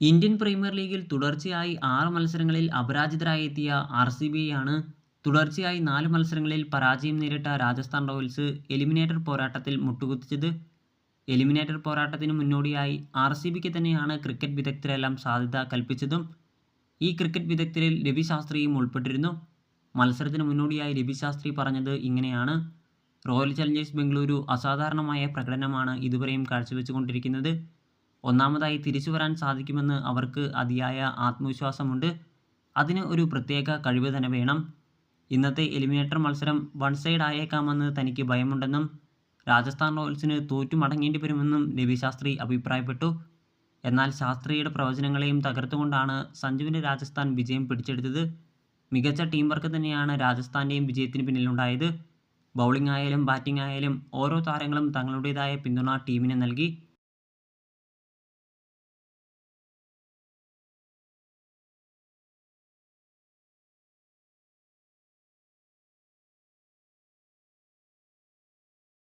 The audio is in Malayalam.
ഇന്ത്യൻ പ്രീമിയർ ലീഗിൽ തുടർച്ചയായി ആറ് മത്സരങ്ങളിൽ അപരാജിതരായി എത്തിയ ആർ സി ബി ആണ് തുടർച്ചയായി നാല് മത്സരങ്ങളിൽ പരാജയം നേരിട്ട രാജസ്ഥാൻ റോയൽസ് എലിമിനേറ്റർ പോരാട്ടത്തിൽ മുട്ടുകുത്തിച്ചത്. എലിമിനേറ്റർ പോരാട്ടത്തിന് മുന്നോടിയായി ആർ സി ബിക്ക് തന്നെയാണ് ക്രിക്കറ്റ് വിദഗ്ധരെല്ലാം സാധ്യത കൽപ്പിച്ചതും. ഈ ക്രിക്കറ്റ് വിദഗ്ധരിൽ രവി ശാസ്ത്രിയും ഉൾപ്പെട്ടിരുന്നു. മത്സരത്തിന് മുന്നോടിയായി രവി ശാസ്ത്രി പറഞ്ഞത് ഇങ്ങനെയാണ്. റോയൽ ചലഞ്ചേഴ്സ് ബംഗളൂരു അസാധാരണമായ പ്രകടനമാണ് ഇതുവരെയും കാഴ്ചവെച്ചുകൊണ്ടിരിക്കുന്നത്. ഒന്നാമതായി തിരിച്ചു വരാൻ സാധിക്കുമെന്ന് അവർക്ക് അതിയായ ആത്മവിശ്വാസമുണ്ട്. അതിന് ഒരു പ്രത്യേക കഴിവ് തന്നെ വേണം. ഇന്നത്തെ എലിമിനേറ്റർ മത്സരം വൺ സൈഡ് ആയേക്കാമെന്ന് തനിക്ക് ഭയമുണ്ടെന്നും രാജസ്ഥാൻ റോയൽസിന് തോറ്റു മടങ്ങേണ്ടി വരുമെന്നും രവി ശാസ്ത്രി അഭിപ്രായപ്പെട്ടു. എന്നാൽ ശാസ്ത്രിയുടെ പ്രവചനങ്ങളെയും തകർത്തുകൊണ്ടാണ് സഞ്ജുവിന്റെ രാജസ്ഥാൻ വിജയം പിടിച്ചെടുത്തത്. മികച്ച ടീം വർക്ക് തന്നെയാണ് രാജസ്ഥാന്റെയും വിജയത്തിന് പിന്നിലുണ്ടായത്. ബൗളിംഗ് ആയാലും ബാറ്റിംഗ് ആയാലും ഓരോ താരങ്ങളും തങ്ങളുടേതായ പിന്തുണ ടീമിന് നൽകി.